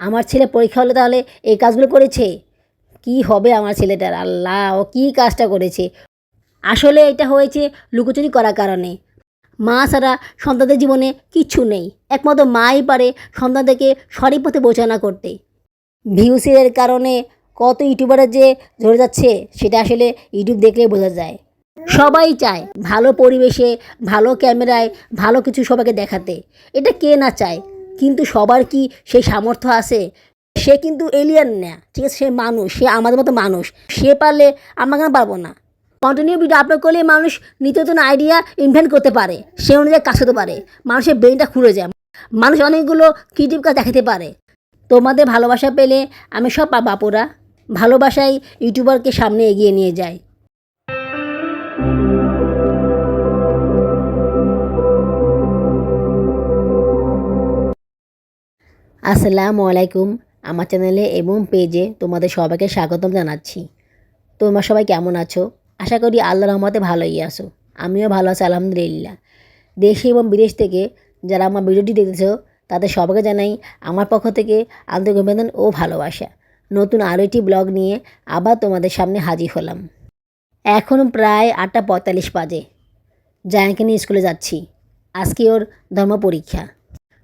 আমার ছেলে পরীক্ষা হলে তাহলে এই কাজগুলো করেছে? কি হবে আমার ছেলেটার? আল্লাহ, ও কী কাজটা করেছে? আসলে এটা হয়েছে লুকোচুরি করার কারণে। মা ছাড়া সন্তানদের জীবনে কিচ্ছু নেই। একমাত্র মাই পারে সন্তানদেরকে সঠিক পথে বোঝানা করতে। ভিউসের কারণে কত ইউটিউবারের যে ঝরে যাচ্ছে, সেটা আসলে ইউটিউব দেখলেই বোঝা যায়। সবাই চায় ভালো পরিবেশে, ভালো ক্যামেরায়, ভালো কিছু সবাইকে দেখাতে। এটা কে না চায়? কিন্তু সবার কি সেই সামর্থ্য আছে? সে কিন্তু এলিয়ান না, ঠিক আছে? সে মানুষ, সে আমাদের মতো মানুষ। সে পারলে আমরা কেন পারব না? কন্টিনিউ ভিডিও আপলোড করলে মানুষ নিত্য নতুন আইডিয়া ইনভেন্ট করতে পারে। সে অনুযায়ী কাজ করতে পারে। মানুষের ব্রেনটা খুলে যায়। মানুষ অনেকগুলো ক্রিয়েটিভ কাজ দেখাতে পারে। তোমাদের ভালোবাসা পেলে আমি সব পাবো আপুরা। ভালোবাসাই ইউটিউবারকে সামনে এগিয়ে নিয়ে যায়। আসসালামু আলাইকুম। আমার চ্যানেলে এবং পেজে তোমাদের সবাইকে স্বাগতম জানাচ্ছি। তোমরা সবাই কেমন আছো? আশা করি আল্লাহ রহমতে ভালোই আছো। আমিও ভালো আছি, আলহামদুলিল্লাহ। দেশে এবং বিদেশ থেকে যারা আমার ভিডিওটি দেখতেছো, তাদের সবাইকে জানাই আমার পক্ষ থেকে আন্তরিক অভিনন্দন ও ভালোবাসা। নতুন আরও একটি ব্লগ নিয়ে আবার তোমাদের সামনে হাজির হলাম। এখন প্রায় আটটা পঁয়তাল্লিশ বাজে। জায়ানকে নিয়ে স্কুলে যাচ্ছি। আজকে ওর ধর্ম পরীক্ষা।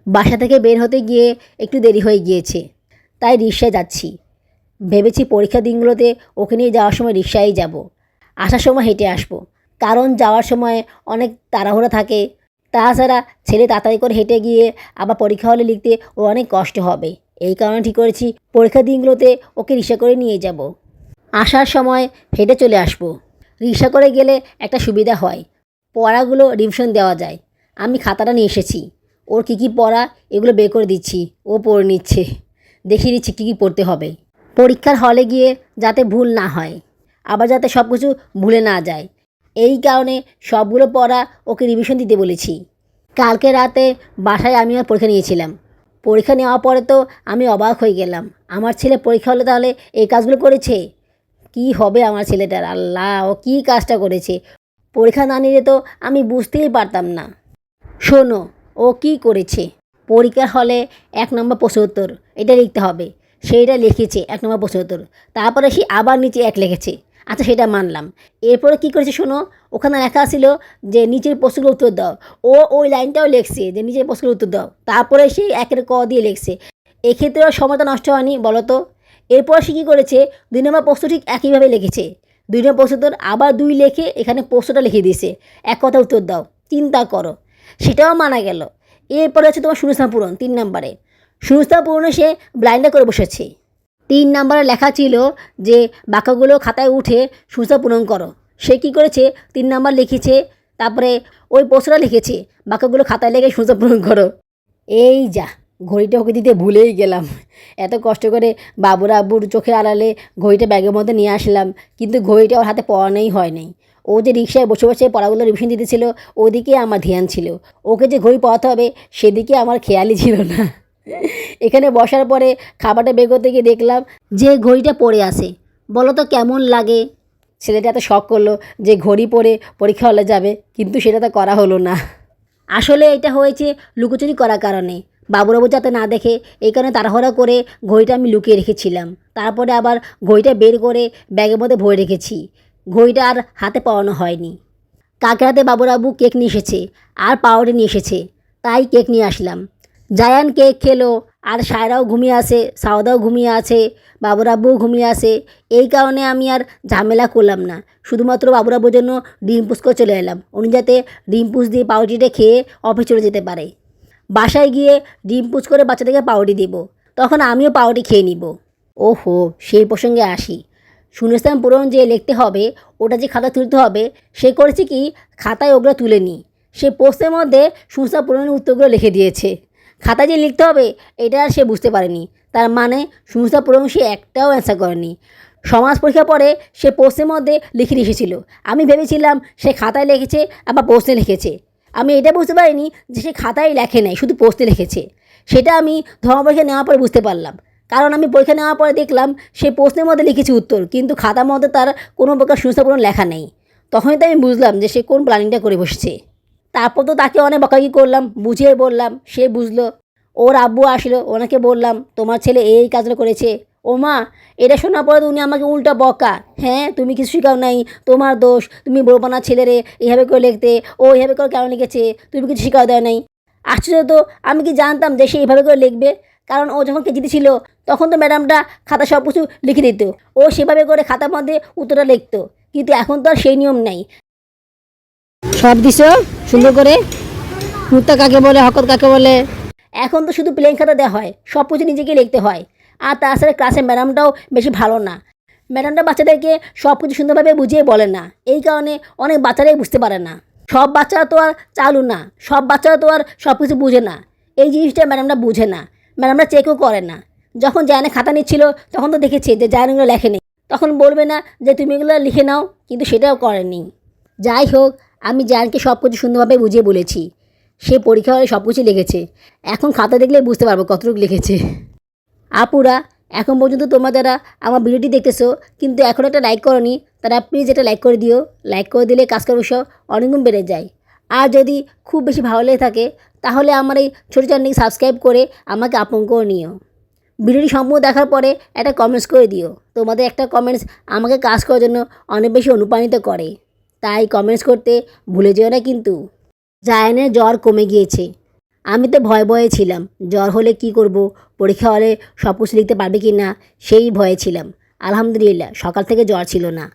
বাসা থেকে বের হতে গিয়ে একটু দেরি হয়ে গিয়েছে। তাই রিক্সায় যাচ্ছি। ভেবেছি পরীক্ষা দিনগুলোতে ওকে নিয়ে যাওয়ার সময় রিক্সায় যাব। আসার সময় হেঁটে আসব। কারণ যাওয়ার সময় অনেক তাড়াহুড়া থাকে। তাছাড়া ছেলে তাড়াতাড়ি করে হেঁটে গিয়ে আবার পরীক্ষা হলে লিখতে ও অনেক কষ্ট হবে। এই কারণে ঠিক করেছি পরীক্ষা দিনগুলোতে ওকে রিক্সা করে নিয়ে যাব। আসার সময় হেঁটে চলে আসব। রিক্সা করে গেলে একটা সুবিধা হয়। পড়াগুলো রিভিশন দেওয়া যায়। আমি খাতাটা নিয়ে এসেছি। ওর কী কী পড়া? এগুলো বের করে দিচ্ছি। ও পড়ে নিচ্ছে। দেখিয়ে দিচ্ছি কী কী পড়তে হবে। পরীক্ষার হলে গিয়ে যাতে ভুল না হয়, আবার যাতে সব কিছু ভুলে না যায়। এই কারণে সবগুলো পড়া ওকে রিভিশন দিতে বলেছি। কালকে রাতে বাসায় আমি আমার পরীক্ষা নিয়েছিলাম। পরীক্ষা নেওয়ার পরে তো আমি অবাক হয়ে গেলাম। আমার ছেলে পরীক্ষা হলে তাহলে এই কাজগুলো করেছে? কি হবে আমার ছেলেটার? আল্লাহ, ও কী কাজটা করেছে? পরীক্ষা না নিলে তো আমি বুঝতেই পারতাম না। শোনো ও কি করেছে? পরীক্ষার হলে এক নম্বর প্রশ্ন উত্তর এটা লিখতে হবে। সেইটা লিখেছে এক নম্বর প্রশ্ন উত্তর। তারপরে সে আবার নিচে এক লিখেছে। আচ্ছা সেটা মানলাম। এরপরে কি করেছে শোনো? ওখানে লেখা ছিল যে নিচের প্রশ্নগুলো উত্তর দাও। ও ওই লাইনটাও লিখছে যে নিচের প্রশ্নগুলো উত্তর দাও। তারপরে সে একের ক দিয়ে লিখছে। এক্ষেত্রেও সময়টা নষ্ট হয়নি, বলো তো? এরপর সে কী করেছে? দুই নম্বর প্রশ্ন ঠিক একইভাবে লিখেছে। দুই নম্বর প্রশ্ন আবার দুই লেখে এখানে প্রশ্নটা লিখে দিয়েছে। এক কথা উত্তর দাও। চিন্তা করো। সেটাও মানা গেল। এরপরে হচ্ছে তোমার শূন্যস্থান পূরণ, তিন নম্বরে। শূন্যস্থান পূরণে সে ব্লাইন্ডে করে বসেছে। তিন নম্বরে লেখা ছিল যে, বাক্যগুলো খাতায় উঠে শূন্যস্থান পূরণ করো। সে কী করেছে? তিন নাম্বার লিখেছে, তারপরে ওই প্রশ্নটা লিখেছে, বাক্যগুলো খাতায় লেগে শূন্যস্থান পূরণ করো। এই যা, ঘড়িটা ওকে দিতে ভুলেই গেলাম। এত কষ্ট করে বাবুর আব্বুর চোখে আড়ালে ঘড়িটা ব্যাগের মধ্যে নিয়ে আসলাম, কিন্তু ঘড়িটা ওর হাতে পড়ানোই হয় নাই। ও যে রিক্সায় বসে বসে পড়াগুলো রিভিশন দিতেছিল, ওদিকে আমার ধ্যান ছিল। ওকে যে ঘড়ি পড়াতে হবে, সেদিকে আমার খেয়ালই ছিল না। এখানে বসার পরে খাবারটা বের করতে গিয়ে দেখলাম যে ঘড়িটা পড়ে আসে বলো তো কেমন লাগে? ছেলেটা এত শখ করল যে ঘড়ি পরে পরীক্ষা হলে যাবে, কিন্তু সেটা তো করা হলো না। আসলে এটা হয়েছে লুকোচুরি করার কারণে। বাবুরাবু যাতে না দেখে, এই কারণে তাড়াহুড়া করে ঘড়িটা আমি লুকিয়ে রেখেছিলাম। তারপরে আবার ঘড়িটা বের করে ব্যাগের মধ্যে ভরে রেখেছি। ঘড়িটা আর হাতে পাওয়ানো হয়নি। কাকের হাতে বাবুরাবু কেক নিয়ে এসেছে আর পাউডি নিয়ে এসেছে, তাই কেক নিয়ে আসলাম। জায়ান কেক খেলো, আর সায়রাও ঘুমিয়ে আছে সাউদাও ঘুমিয়ে আছে বাবুরাব্বুও ঘুমিয়ে আছে। এই কারণে আমি আর ঝামেলা করলাম না। শুধুমাত্র বাবুরাব্বুর জন্য ডিম করে চলে এলাম, উনি যাতে ডিম পুষ দিয়ে পাউরুটিটা খেয়ে অফিস চলে যেতে পারে। বাসায় গিয়ে ডিম পুষ করে বাচ্চাদেরকে পাউরুটি দেব, তখন আমিও পাউরুটি খেয়ে নিব। ওহো, সেই প্রসঙ্গে আসি। শূন্যস্থান পূরণ যে লিখতে হবে, ওটা যে খাতা তুলতে হবে, সে করেছে কি? খাতায় ওগুলো তুলে নি। সে পোস্টের মধ্যে শূন্যস্থান পূরণের উত্তরগুলো লিখে দিয়েছে। খাতায় যে লিখতে হবে, এটা আর সে বুঝতে পারেনি। তার মানে শূন্যস্থান পূরণ সে একটাও অ্যান্সার করেনি। সমাজ পরীক্ষার পরে সে পোস্টের মধ্যে লিখে রেখেছিল আমি ভেবেছিলাম সে খাতায় লিখেছে, আবার পোস্টে লিখেছে। আমি এটা বুঝতে পারিনি যে সে খাতায় লেখে নাই, শুধু পোস্টে লিখেছে। সেটা আমি ধর্ম পরীক্ষা নেওয়ার পরে বুঝতে পারলাম। কারণ আমি পরীক্ষা নেওয়ার পরে দেখলাম সে প্রশ্নের মধ্যে লিখেছে উত্তর, কিন্তু খাতার মধ্যে তার কোনো প্রকার সুস্থাপূরণ লেখা নেই। তখনই তো আমি বুঝলাম যে সে কোন প্ল্যানিংটা করে বসছে। তারপর তো তাকে অনেক বকাবকি করলাম, বুঝিয়ে বললাম, সে বুঝলো। ওর আব্বু আসলো, ওনাকে বললাম, তোমার ছেলে এই কাজটা করেছে। ও মা, এটা শোনার পরে উনি আমাকে উল্টা বকা হ্যাঁ তুমি কিছু শেখাও নাই, তোমার দোষ, তুমি বলব না ছেলেরে এইভাবে করে লিখতে, ও এইভাবে করে কেন লিখেছে, তুমি কিছু শেখাও দেয় নাই। আশ্চর্য তো, আমি কি জানতাম যে সে এইভাবে করে লিখবে? কারণ ও যখন কেজিতে ছিল তখন তো ম্যাডামটা খাতা সব কিছু লিখে দিত। ও সেভাবে করে খাতার মধ্যে উত্তরটা লিখতো। কিন্তু এখন তো আর সেই নিয়ম নাই। সব দিছ? সুন্দর করে? মুক্তা কাকে বলে হকত কাকে বলে? এখন তো শুধু প্লেন খাতা দেওয়া হয় সব কিছু নিজেকে লিখতে হয়। আর তাছাড়া ক্লাসের ম্যাডামটাও বেশি ভালো না। ম্যাডামটা বাচ্চাদেরকে সব কিছু সুন্দরভাবে বুঝিয়ে বলে না। এই কারণে অনেক বাচ্চারাই বুঝতে পারে না। সব বাচ্চারা তো আর চালু না। সব বাচ্চারা তো আর সব কিছু বুঝে না। এই জিনিসটা ম্যাডামটা বুঝে না। ম্যাডামরা চেকও করে না। যখন জায়নে খাতা নিচ্ছিল, তখন তো দেখেছি যে জায়নগুলো লেখেনি। তখন বলবে না যে, তুমি এগুলো লিখে নাও। কিন্তু সেটাও করেনি। যাই হোক, আমি জায়ানকে সব কিছু সুন্দরভাবে বুঝিয়ে বলেছি। সে পরীক্ষা হলে সব কিছু লিখেছে। এখন খাতা দেখলে বুঝতে পারব কতটুকু লিখেছে। আপুরা, এখন পর্যন্ত তোমরা যারা আমার ভিডিওটি দেখতেছো, কিন্তু এখন একটা লাইক করনি, তারা প্লিজ এটা লাইক করে দিও। লাইক করে দিলে কাজ করার উৎসাহ অনেকগুণ বেড়ে যায়। আর যদি খুব বেশি ভালো লেগে থাকে তাহলে আমার এই ছোটো চ্যানেলটি সাবস্ক্রাইব করে আমাকে আপন করে নিও। ভিডিওটি সম্পূর্ণ দেখার পরে একটা কমেন্টস করে দিও। তোমাদের একটা কমেন্টস আমাকে কাজ করার জন্য অনেক বেশি অনুপ্রাণিত করে। তাই কমেন্টস করতে ভুলে যেও না কিন্তু। জায়ানের জ্বর কমে গিয়েছে। আমি তো ভয় ভয়ে ছিলাম। জ্বর হলে কি করব? পরীক্ষা হলে সব কিছু লিখতে পারবে কি না? সেই ভয়ে ছিলাম। আলহামদুলিল্লাহ, সকাল থেকে জ্বর ছিল না।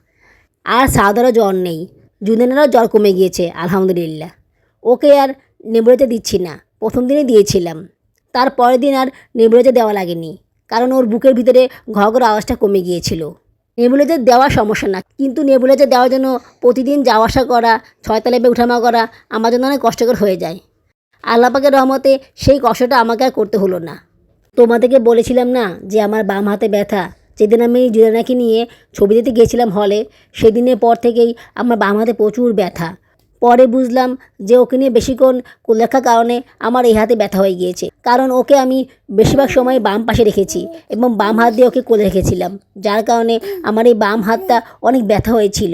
আর সাদারও জ্বর নেই। জুনেনেরও জ্বর কমে গিয়েছে। আলহামদুলিল্লাহ। ওকে আর নেবুলাতে দিচ্ছি না। প্রথম দিনে দিয়েছিলাম। তার পরের দিন আর নেবুলাতে দেওয়া লাগেনি, কারণ ওর বুকের ভিতরে ঘর আওয়াজটা কমে গিয়েছিল। নেবুলাতে দেওয়া সমস্যা না, কিন্তু নেবুলাতে দেওয়ার জন্য প্রতিদিন যাওয়া আসা করা ছয়তলা বেয়ে উঠামা করা, আমার জন্য অনেক কষ্টকর হয়ে যায়। আল্লাপাকের রহমতে সেই কষ্টটা আমাকে আর করতে হলো না। তোমাদেরকে বলেছিলাম না যে আমার বাম হাতে ব্যথা? যেদিন আমি জুরানাকে নিয়ে ছবি দিতে গেছিলাম হলে সেদিনের পর থেকেই আমার বাম হাতে প্রচুর ব্যথা। পরে বুঝলাম যে ওকে নিয়ে বেশিক্ষণ লেখার কারণে আমার এই হাতে ব্যথা হয়ে গিয়েছে। কারণ ওকে আমি বেশিরভাগ সময় বাম পাশে রেখেছি এবং বাম হাত দিয়ে ওকে কোলে রেখেছিলাম, যার কারণে আমার এই বাম হাতটা অনেক ব্যথা হয়েছিল।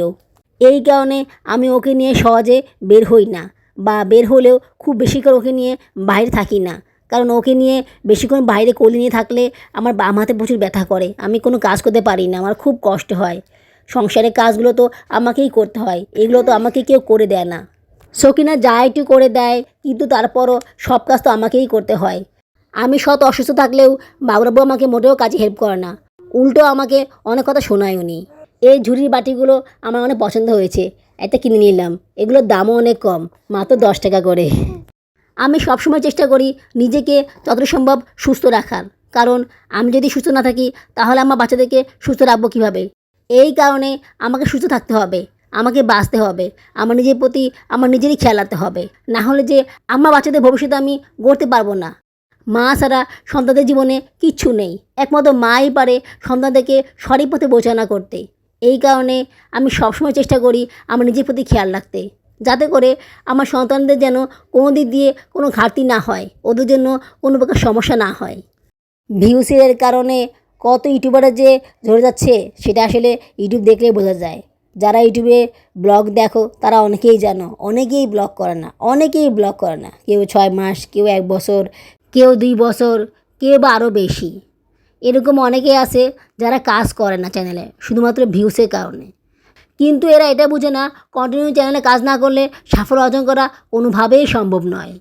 এই কারণে আমি ওকে নিয়ে সহজে বের হই না বা বের হলেও খুব বেশিক্ষণ ওকে নিয়ে বাইরে থাকি না। কারণ ওকে নিয়ে বেশিক্ষণ বাইরে কোলে নিয়ে থাকলে আমার বাম হাতে প্রচুর ব্যথা করে, আমি কোনো কাজ করতে পারি না, আমার খুব কষ্ট হয়। সংসারের কাজগুলো তো আমাকেই করতে হয়। এগুলো তো আমাকে কেউ করে দেয় না। সকিনা যা একটু করে দেয়, কিন্তু তারপরও সব কাজ তো আমাকেই করতে হয়। আমি সৎ অসুস্থ থাকলেও বাবুরাবু আমাকে মোটেও কাজে হেল্প করে না। উল্টো আমাকে অনেক কথা শোনায় উনি। এই ঝুড়ির বাটিগুলো আমার অনেক পছন্দ হয়েছে। একটা কিনে নিলাম। এগুলোর দামও অনেক কম, মাত্র দশ টাকা করে। আমি সবসময় চেষ্টা করি নিজেকে যতটা সম্ভব সুস্থ রাখার। কারণ আমি যদি সুস্থ না থাকি, তাহলে আমার বাচ্চাদেরকে সুস্থ রাখব কীভাবে? এই কারণে আমাকে সুস্থ থাকতে হবে, আমাকে বাঁচতে হবে, আমার নিজের প্রতি আমার নিজেরই খেয়াল রাখতে হবে। না হলে যে আমার বাচ্চাদের ভবিষ্যতে আমি গড়তে পারব না। মা ছাড়া সন্তানদের জীবনে কিচ্ছু নেই, একমাত্র মাই পারে সন্তানদেরকে সঠিক পথে বোঝানা করতে। এই কারণে আমি সবসময় চেষ্টা করি আমার নিজের প্রতি খেয়াল রাখতে, যাতে করে আমার সন্তানদের যেন কোনো দিক দিয়ে কোনো ঘাটতি না হয়, ওদের জন্য কোনো প্রকার সমস্যা না হয়। ভিউসের কারণে কত ইউটিউবারে যে ঝরে যাচ্ছে, সেটা আসলে ইউটিউব দেখলেই বোঝা যায়। যারা ইউটিউবে ব্লগ দেখো, তারা অনেকেই জানো, অনেকেই ব্লগ করে না, অনেকেই ব্লগ করে না। কেউ ছয় মাস, কেউ এক বছর, কেউ দুই বছর, কেউ বা আরও বেশি। এরকম অনেকেই আছে যারা কাজ করে না চ্যানেলে শুধুমাত্র ভিউসের কারণে। কিন্তু এরা এটা বুঝে না কন্টিনিউ চ্যানেলে কাজ না করলে সাফল্য অর্জন করা কোনোভাবেই সম্ভব নয়।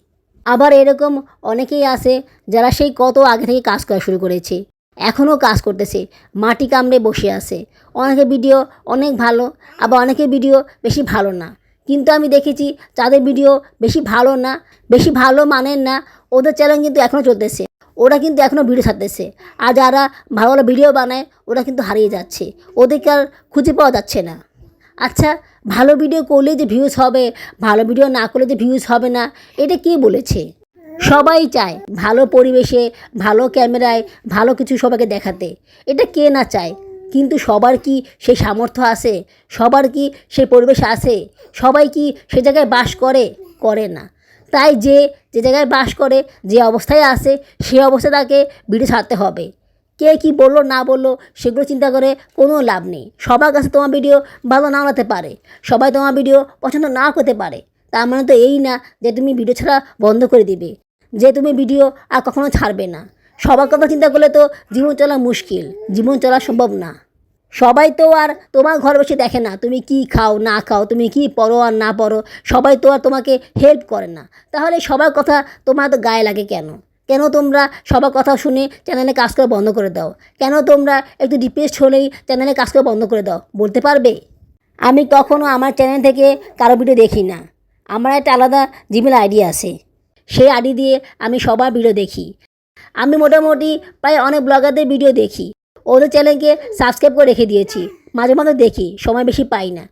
আবার এরকম অনেকেই আছে যারা সেই কত আগে থেকে কাজ করা শুরু করেছে। এখনও কাজ করতেছে, মাটি কামড়ে বসে আছে। অনেকে ভিডিও অনেক ভালো, আবার অনেকে ভিডিও বেশি ভালো না। কিন্তু আমি দেখেছি যাদের ভিডিও বেশি ভালো না, বেশি ভালো মানেন না, ওদের চ্যানেল কিন্তু এখনও চলতেছে। ওরা কিন্তু এখনও ভিডিও ছাড়তেছে। আর যারা ভালো ভালো ভিডিও বানায়, ওরা কিন্তু হারিয়ে যাচ্ছে। ওদেরকে আর খুঁজে পাওয়া যাচ্ছে না। আচ্ছা ভালো ভিডিও করলে যে ভিউজ হবে, ভালো ভিডিও না করলে যে ভিউজ হবে না, এটা কে বলেছে? সবাই চায় ভালো পরিবেশে, ভালো ক্যামেরায়, ভালো কিছু সবাইকে দেখাতে। এটা কে না চায়? কিন্তু সবার কি সেই সামর্থ্য আছে? সবার কি সেই পরিবেশ আছে? সবাই কি সে জায়গায় বাস করে? করে না। তাই যে যে জায়গায় বাস করে, যে অবস্থায় আছে, সে অবস্থায় তাকে ভিডিও ছাড়তে হবে। কে কি বলল, না বলল, সেগুলো চিন্তা করে কোনো লাভ নেই। সবার কাছে তোমার ভিডিও ভালো নাও লাগতে পারে। সবাই তোমার ভিডিও পছন্দ না করতে পারে। তার মানে তো এই না যে তুমি ভিডিও ছাড়া বন্ধ করে দিবে। যে তুমি ভিডিও আর কখনো ছাড়বে না। সবার কথা চিন্তা করলে তো জীবন চলা মুশকিল, জীবন চলা সম্ভব না। সবাই তো আর তোমার ঘর বসে দেখে না, তুমি কি খাও, না খাও, তুমি কি পড়ো আর না পড়ো সবাই তো আর তোমাকে হেল্প করে না। তাহলে সবার কথা তোমার তো গায়ে লাগে কেন? কেন তোমরা সবার কথা শুনে চ্যানেলে কাজ করা বন্ধ করে দাও? কেন তোমরা একটু ডিপ্রেসড হলেই চ্যানেলে কাজ করা বন্ধ করে দাও? বলতে পারবে? আমি কখনো আমার চ্যানেল থেকে কারও ভিডিও দেখি না। আমার একটা আলাদা জিমেল আইডিয়া আছে। সেই আইডি দিয়ে আমি সবার ভিডিও দেখি। আমি মোটামুটি প্রায় অনেক ব্লগারদের ভিডিও দেখি। ওদের চ্যানেলকে সাবস্ক্রাইব করে রেখে দিয়েছি। মাঝে মাঝে দেখি, সময় বেশি পাই না।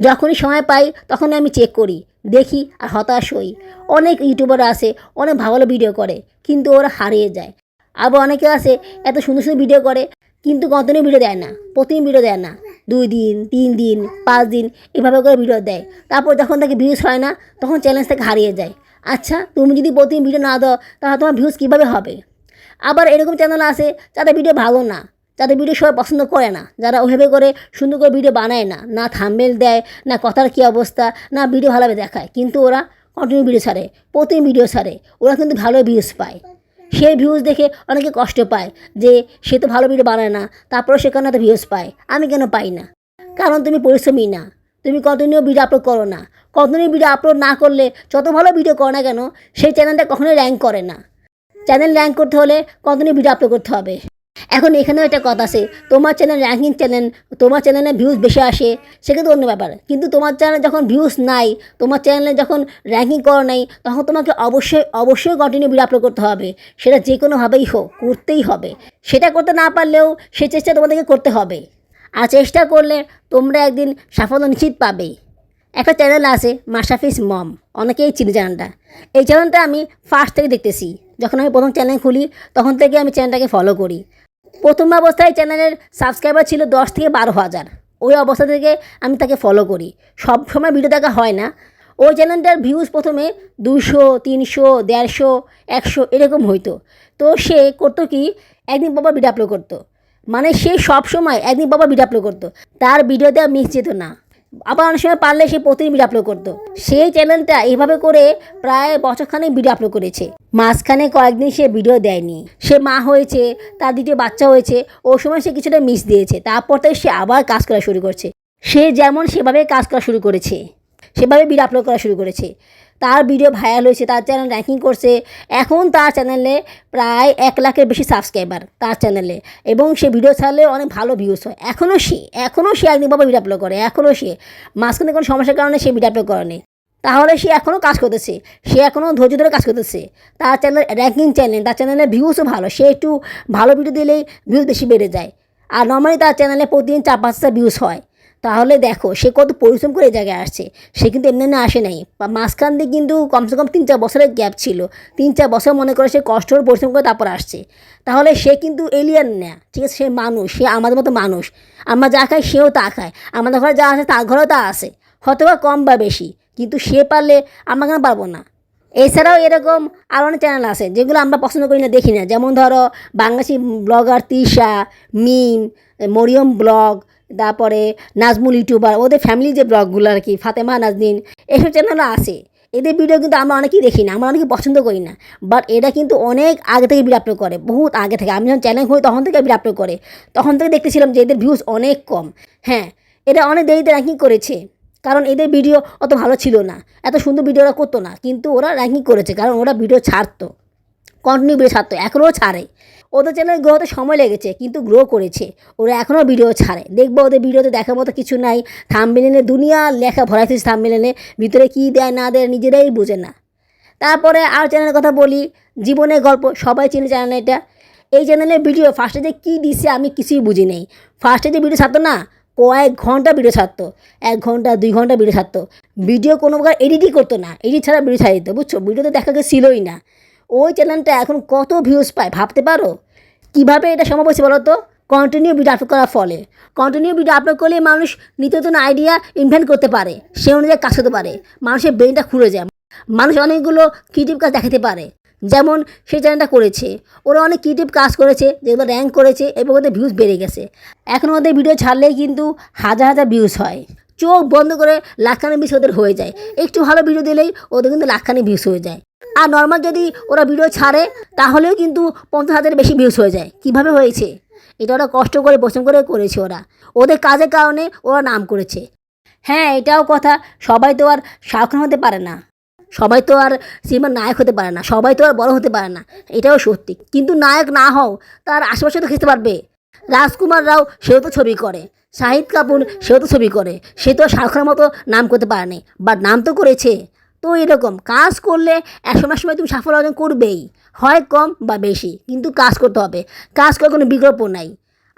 যখনই সময় পাই, তখনই আমি চেক করি, দেখি আর হতাশ হই। অনেক ইউটিউবার আছে অনেক ভালো ভালো ভিডিও করে, কিন্তু ওরা হারিয়ে যায়। আবার অনেকে আছে এত সুন্দর সুন্দর ভিডিও করে, কিন্তু কন্টিনিউ ভিডিও দেয় না, প্রতিদিন ভিডিও দেয় না। দুই দিন, তিন দিন, পাঁচ দিন, এভাবে করে ভিডিও দেয়। তারপর যখন তাকে ভিউজ হয় না, তখন চ্যালেঞ্জ থেকে হারিয়ে যায়। আচ্ছা তুমি যদি প্রতিদিন ভিডিও না দাও, তাহলে তোমার ভিউজ কীভাবে হবে? আবার এরকম চ্যানেল আছে, যাদের ভিডিও ভালো না, যাদের ভিডিও সবাই পছন্দ করে না, যারা ওইভাবে করে সুন্দর করে ভিডিও বানায় না না থাম্বেল দেয়, না কথার কী অবস্থা, না ভিডিও ভালোভাবে দেখায়, কিন্তু ওরা কন্টিনিউ ভিডিও ছাড়ে, প্রতিদিন ভিডিও ছাড়ে, ওরা কিন্তু ভালো ভিউজ পায়। সেই ভিউজ দেখে অনেকে কষ্ট পায় যে সে তো ভালো ভিডিও বানায় না তারপরে সেখানে তো ভিউজ পায়? আমি কেন পাই না? কারণ তুমি পরিশ্রমী না। তুমি কন্টিনিউ ভিডিও আপলোড করো না। কন্টিনিউ ভিডিও আপলোড না করলে যত ভালো ভিডিও করো না কেন, সেই চ্যানেলটা কখনোই র্যাঙ্ক করে না। চ্যানেল র্যাঙ্ক করতে হলে কন্টিনিউ ভিডিও আপলোড করতে হবে? এখন এখানেও একটা কথা আছে, তোমার চ্যানেল র্যাঙ্কিং চ্যানেল তোমার চ্যানেলে ভিউজ বেশি আসে তো অন্য ব্যাপার। কিন্তু তোমার চ্যানেলে যখন ভিউজ নাই, তোমার চ্যানেলে যখন র্যাঙ্কিং করা নাই, তখন তোমাকে অবশ্যই অবশ্যই কন্টিনিউ ভিডিও আপলোড করতে হবে। সেটা যে কোনোভাবেই হোক, করতেই হবে। সেটা করতে না পারলেও সে চেষ্টা তোমাদেরকে করতে হবে। আর চেষ্টা করলে তোমরা একদিন সাফল্য নিশ্চিত পাবে। একটা চ্যানেল আছে মাশরাফিস মম, অনেকেই চিনি চ্যানেলটা এই চ্যানেলটা আমি ফার্স্ট থেকে দেখতেছি। যখন আমি প্রথম চ্যানেল খুলি, তখন থেকে আমি চ্যানেলটাকে ফলো করি। প্রথম অবস্থায় চ্যানেলের সাবস্ক্রাইবার ছিল দশ থেকে বারো হাজার। ওই অবস্থা থেকে আমি তাকে ফলো করি। সব সময় ভিডিও দেখা হয় না। ওই চ্যানেলটার ভিউজ প্রথমে দুশো তিনশো, দেড়শো, একশো এরকম হইতো। তো সে করতো কি, একদিন বাবা ভিডিও আপলোড করতো। মানে সে সব সময় একদিন বাবা ভিডিও আপলোড করতো। তার ভিডিওতে আর মিস যেত না। আবার অনেক সময় পারলে সে প্রতিদিন ভিডিও আপলোড করতো। সেই চ্যানেলটা এইভাবে করে প্রায় বছরখানেক ভিডিও আপলোড করেছে। মাঝখানে কয়েকদিন সে ভিডিও দেয়নি। সে মা হয়েছে, তার দ্বিতীয় বাচ্চা হয়েছে, ওই সময় সে কিছুটা মিস দিয়েছে। তারপর থেকে সে আবার কাজ করা শুরু করছে। সে যেমন সেভাবে কাজ করা শুরু করেছে, সেভাবে ভিডিও আপলোড করা শুরু করেছে। তার ভিডিও ভাইরাল হয়েছে, তার চ্যানেল র্যাঙ্কিং করছে। এখন তার চ্যানেলে প্রায় এক লাখের বেশি সাবস্ক্রাইবার তার চ্যানেলে এবং সে ভিডিও ছাড়লে অনেক ভালো ভিউজ হয়। এখনও সে এখনও সে একদিন বাবা ভিডিও আপলোড করে এখনও সে। মাঝখানে কোনো সমস্যার কারণে সে ভিডিও আপলোড করেনি। তাহলে সে এখনও কাজ করতেছে। সে এখনও ধৈর্য ধরে কাজ করতেছে। তার চ্যানেল র্যাঙ্কিং চ্যানেল তার চ্যানেলে ভিউজও ভালো। সে একটু ভালো ভিডিও দিলেই ভিউজ বেশি বেড়ে যায়। আর নর্মালি তার চ্যানেলে প্রতিদিন চার পাঁচটা ভিউজ হয়। তাহলে দেখো, সে কত পরিশ্রম করে জায়গায় আসছে। সে কিন্তু এমনি না আসে নাই। মাঝখান দিয়ে কিন্তু কমসে কম তিন চার বছরের গ্যাপ ছিল। তিন চার বছর মনে করে সে কষ্ট পরিশ্রম করে তারপর আসছে। তাহলে সে কিন্তু এলিয়ান না, ঠিক আছে? সে মানুষ, সে আমাদের মতো মানুষ। আমরা যা খাই সেও তা খায়। আমাদের ঘরে যা আছে তার ঘরেও তা আছে। হয়তো বা কম বা বেশি, কিন্তু সে পারলে আমরা কেন পারব না? এছাড়াও এরকম আরও অনেক চ্যানেল আছে, যেগুলো আমরা পছন্দ করি না, দেখি না। যেমন ধরো বাংলাদেশি ব্লগার তৃষা মিম মরিয়ম ব্লগ তারপরে নাজমুল ইউটিউবার, ওদের ফ্যামিলি যে ব্লগগুলো আর কি, ফাতেমা, নাজনীন, এসব চ্যানেলও আছে। এদের ভিডিও কিন্তু আমরা অনেকেই দেখি না, আমরা অনেকে পছন্দ করি না। বাট এটা কিন্তু অনেক আগে থেকে ভিডিও করে, বহুত আগে থেকে। আমি যখন চ্যানেল খুলি তখন থেকে ভিডিও করে। তখন থেকে দেখতেছিলাম যে এদের ভিউজ অনেক কম। হ্যাঁ এটা অনেক দেরিতে র্যাঙ্কিং করেছে। কারণ এদের ভিডিও অত ভালো ছিল না। এত সুন্দর ভিডিও ওরা করতো না। কিন্তু ওরা র্যাঙ্কিং করেছে, কারণ ওরা ভিডিও ছাড়তো। কন্টিনিউ ভিডিও ছাড়তো। এখনও ছাড়ে। ওদের চ্যানেল গ্রো হতে সময় লেগেছে, কিন্তু গ্রো করেছে। ওরা এখনও ভিডিও ছাড়ে। দেখব ওদের ভিডিওতে দেখার মতো কিছু নাই। থামবেলেনে দুনিয়া লেখা ভরাইতেছে থামবেলেনে ভিতরে কী দেয় না দেয় নিজেরাই বোঝে না। তারপরে আর চ্যানেলের কথা বলি। জীবনের গল্প, সবাই চিনে চ্যানেল এটা। এই চ্যানেলে ভিডিও ফার্স্টে যে কী দিছে আমি কিছুই বুঝি নেই। ফার্স্টে যে ভিডিও ছাড়তো না, কয়েক ঘণ্টা ভিডিও ছাড়তো। এক ঘণ্টা, দুই ঘণ্টা ভিডিও ছাড়তো। ভিডিও কোনো প্রকার এডিটই করতো না। এডিট ছাড়া ভিডিও ছাড়িয়ে দিত, বুঝছ? ভিডিওতে দেখা গেছিলই না। ওই চ্যানেলটা এখন কত ভিউজ পায়, ভাবতে পারো? কীভাবে এটা সম্ভব হয়েছে বলো তো? কন্টিনিউ ভিডিও আপলোড করার ফলে। কন্টিনিউ ভিডিও আপলোড করলে মানুষ নিত্য নতুন আইডিয়া ইনভেন্ট করতে পারে, সে অনুযায়ী কাজ করতে পারে। মানুষের ব্রেনটা খুলে যায়। মানুষ অনেকগুলো ক্রিয়েটিভ কাজ দেখাতে পারে। যেমন সে চ্যানেলটা করেছে। ওরা অনেক ক্রিয়েটিভ কাজ করেছে, যেগুলো র্যাঙ্ক করেছে এবং ওদের ভিউজ বেড়ে গেছে। এখন ওদের ভিডিও ছাড়লেই কিন্তু হাজার হাজার ভিউজ হয়। চোখ বন্ধ করে লাখখানি ভিউজ ওদের হয়ে যায়। একটু ভালো ভিডিও দিলেই ওদের কিন্তু লাখখানি ভিউজ হয়ে যায়। আর নর্মাল যদি ওরা ভিডিও ছাড়ে, তাহলেও কিন্তু পঞ্চাশ হাজারের বেশি ভিউজ হয়ে যায়। কীভাবে হয়েছে? এটা ওরা কষ্ট করে, পছন্দ করে করেছে ওরা। ওদের কাজের কারণে ওরা নাম করেছে। হ্যাঁ এটাও কথা। সবাই তো আর শাহরুখ হতে পারে না। সবাই তো আর সিনেমার নায়ক হতে পারে না। সবাই তো আর বড় হতে পারে না। এটাও সত্যি। কিন্তু নায়ক না হও, তার আশেপাশে তো খেতে পারবে। রাজকুমার রাও সেও তো ছবি করে। শাহিদ কাপুর, সেও তো ছবি করে। সে তো শাহরুখের শাহরুখ মতো নাম করতে পারেনি বাট নাম তো করেছে। তো এরকম, কাজ করলে সময় সময় তুমি সাফল্য অর্জন করবেই। হয় কম বা বেশি, কিন্তু কাজ করতে হবে। কাজ করার কোনো বিকল্প নাই।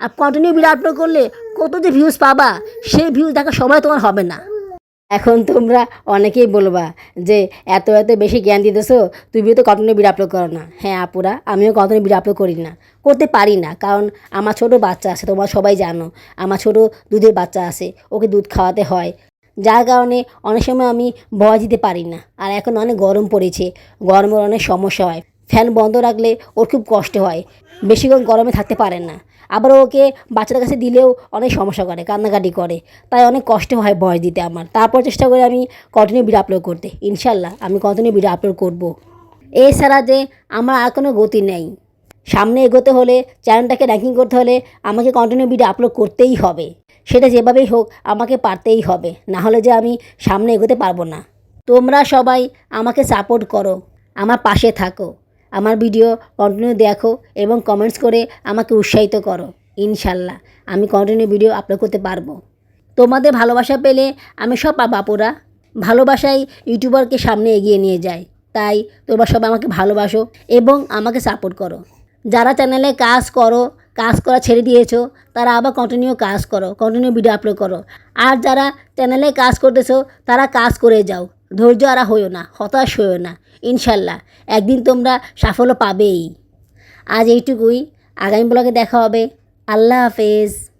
আর কন্টিনিউ ভিডিও আপলোড করলে কত যে ভিউজ পাবা সেই ভিউজ দেখার সময় তোমার হবে না। এখন তোমরা অনেকেই বলবা যে, এত এত বেশি জ্ঞান দিতেছো, তুমিও তো কন্টিনিউ ভিডিও আপলোড করো না? হ্যাঁ আপুরা, আমিও কন্টিনিউ ভিডিও আপলোড করি না। করতে পারি না, কারণ আমার ছোট বাচ্চা আছে, তোমরা সবাই জানো, আমার ছোট দুধের বাচ্চা আছে, ওকে দুধ খাওয়াতে হয়। যার কারণে অনেক সময় আমি ভয় দিতে পারি না, আর এখন অনেক গরম পড়েছে, গরমের অনেক সমস্যা হয়। ফ্যান বন্ধ রাখলে ওর খুব কষ্ট হয় বেশিক্ষণ গরমে থাকতে পারেন না। আবার ওকে বাচ্চাদের কাছে দিলেও অনেক সমস্যা করে, কান্নাকাটি করে। তাই অনেক কষ্ট হয় বয়স দিতে আমার। তারপর চেষ্টা করি আমি কন্টিনিউ ভিডিও আপলোড করতে। ইনশাল্লাহ আমি কন্টিনিউ ভিডিও আপলোড করব। এছাড়া যে আমার আর কোনো গতি নেই। সামনে এগোতে হলে চ্যানেলটাকে র্যাঙ্কিং করতে হলে আমাকে কন্টিনিউ ভিডিও আপলোড করতেই হবে। সেটা যেভাবেই হোক, আমাকে পারতেই হবে। না হলে যে আমি সামনে এগোতে পারব না। তোমরা সবাই আমাকে সাপোর্ট করো। আমার পাশে থাকো। আমার ভিডিও কন্টিনিউ দেখো এবং কমেন্টস করে আমাকে উৎসাহিত করো, ইনশাল্লাহ। আমি কন্টিনিউ ভিডিও আপলোড করতে পারব। তোমাদের ভালোবাসা পেলে আমি সব বাপুরা ভালোবাসাই ইউটিউবারকে সামনে এগিয়ে নিয়ে যায়। তাই তোমরা সবাই আমাকে ভালোবাসো এবং আমাকে সাপোর্ট করো। যারা চ্যানেলে কাজ করো, কাজ করা ছেড়ে দিয়েছ, তারা আবার কন্টিনিউ কাজ করো কন্টিনিউ ভিডিও আপলোড করো। আর যারা চ্যানেলে কাজ করতেছো, তারা কাজ করে যাও। ধৈর্য আরা হইও না, হতাশ হইও না, ইনশাল্লাহ। একদিন তোমরা সাফল্য পাবেই। আজ এইটুকুই। আগামী ব্লগে দেখা হবে। আল্লাহ হাফেজ।